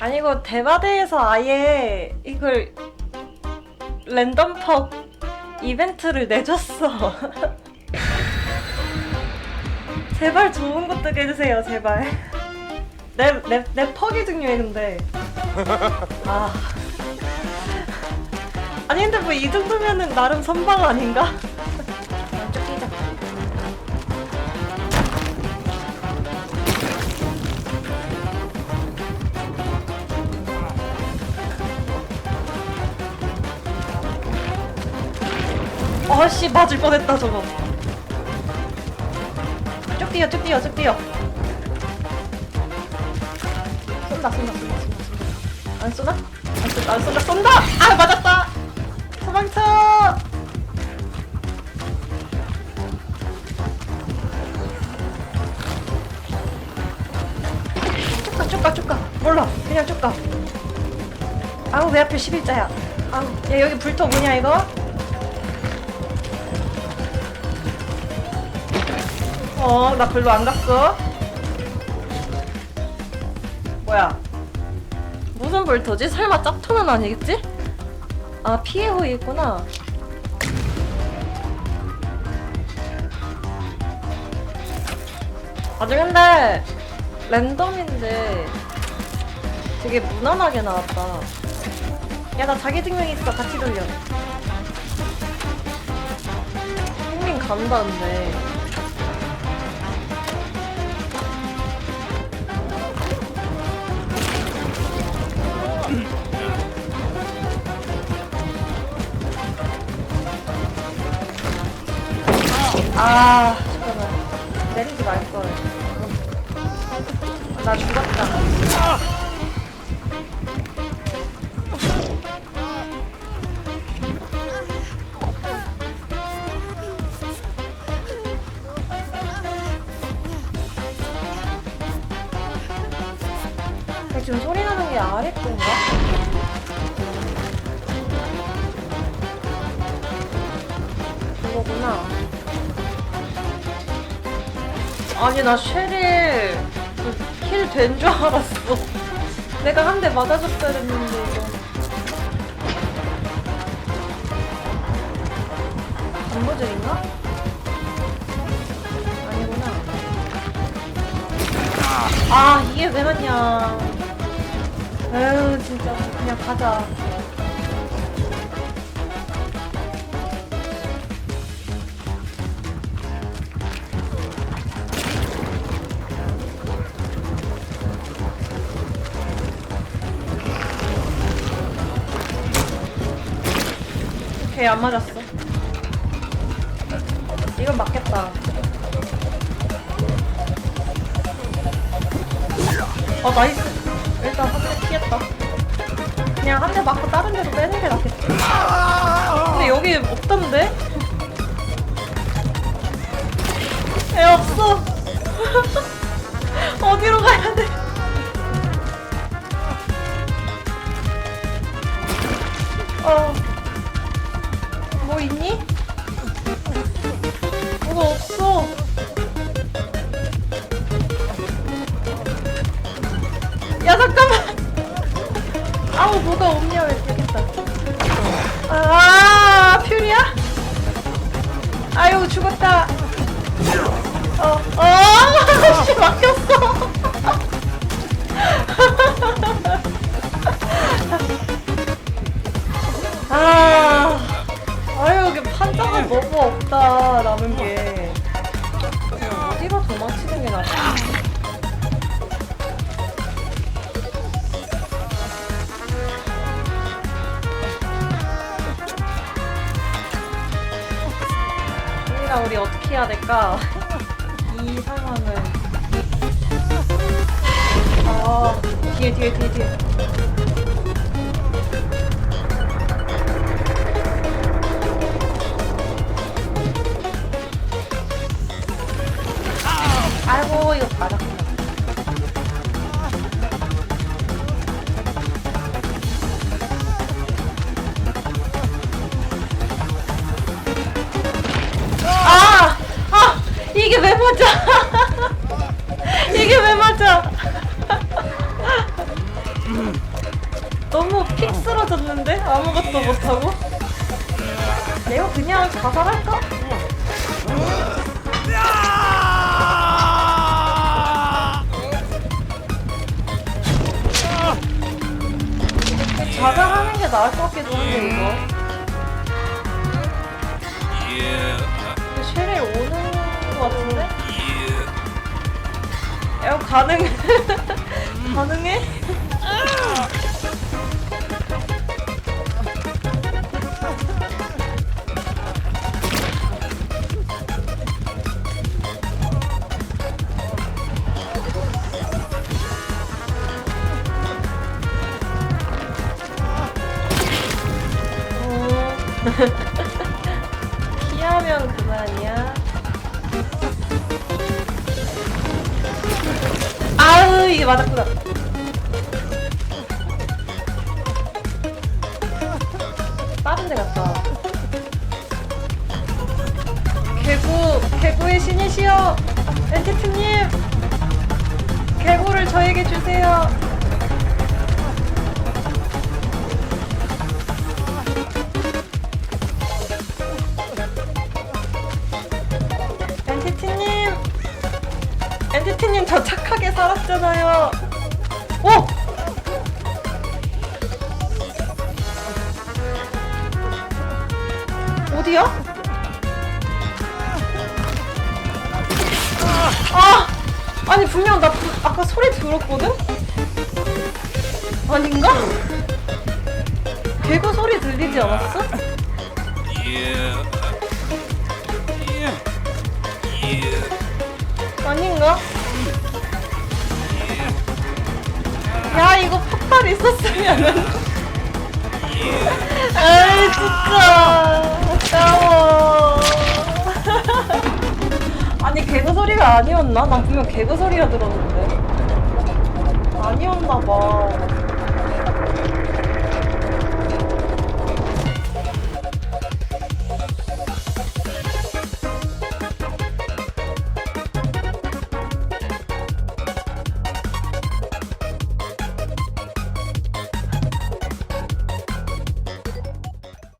아니 이거 대바대에서 아예 이걸 랜덤퍽 이벤트를 내줬어. 제발 좋은 거 뜨게 해주세요, 제발. 내, 내, 내 퍽이 중요해, 근데. 아. 아니, 근데 뭐 이 정도면은 나름 선방 아닌가? 어씨 맞을 뻔했다 저거 쭉 뛰어 쭉 뛰어 쭉 뛰어 쏜다 쏜다 쏜다 쏜다 안 쏘나? 안 쏜다 안 쏜다 쏜다! 아 맞았다! 도망쳐! 쭉가 쭉가 쭉가 몰라 그냥 쭉가 아우 왜 하필 11자야 아우 야 여기 불토 뭐냐 이거? 어, 나 별로 안 갔어. 뭐야? 무슨 볼터지? 설마 짭터는 아니겠지? 아, 피해 호이 있구나. 아주 근데 랜덤인데 되게 무난하게 나왔다. 야, 나 자기 증명 있어. 같이 돌려. 흥민 간다는데. 아, 잠깐만. 내리지 말걸. 나 죽었다. 근데 지금 소리 나는 게 아래 건가? 이거구나. 아니 나 쉐릴 힐된 줄 알았어. 내가 한 대 맞아줬어야 했는데 이거. 단무질인가? 아니구나. 아 이게 왜 맞냐. 에휴 진짜 그냥 가자. 오케이 안 맞았어. 이건 맞겠다. 어 나이스. 일단 한 대 피했다. 그냥 한 대 맞고 다른 데로 빼는 게 낫겠지. 근데 여기 없던데? 애 없어. 어디로 가야 돼? 어. 뭐 있니? 뭐가 없어. 야 잠깐만. 아우 뭐가 없냐 왜 되겠다. 아 퓨리야? 아유 죽었다. 어, 어, 씨 막혔어. 너무 없다 남은 게. 어디로 도망치는 게 낫지? 우리가 우리 어떻게 해야 될까? 이 상황을. 아, 뒤에 뒤에 뒤에 뒤에. 이거 맞았구나. 아! 아! 이게 왜 맞아? 이게 왜 맞아? 너무 픽 쓰러졌는데? 아무것도 못하고? 내가 그냥 자살할까? 게 나을 것 같기도 한데 이거. 이거 쉐릴 오는 것 같은데? 야 가능 가능해? 피하면 그만이야. 아우 이게 맞았구나. 다른 데 갔다. 개구 개구의 신이시여 엔티트님 개구를 저에게 주세요. 엔티티님 저 착하게 살았잖아요. 오! 어디야? 아! 아니 분명 나 부- 아까 소리 들었거든? 아닌가? 개구 소리 들리지 않았어? 아닌가? 야 이거 팝팔 있었으면은. 아이 진짜. 아까워. 아니 개그 소리가 아니었나? 난 분명 개그 소리가 들었는데. 아니었나봐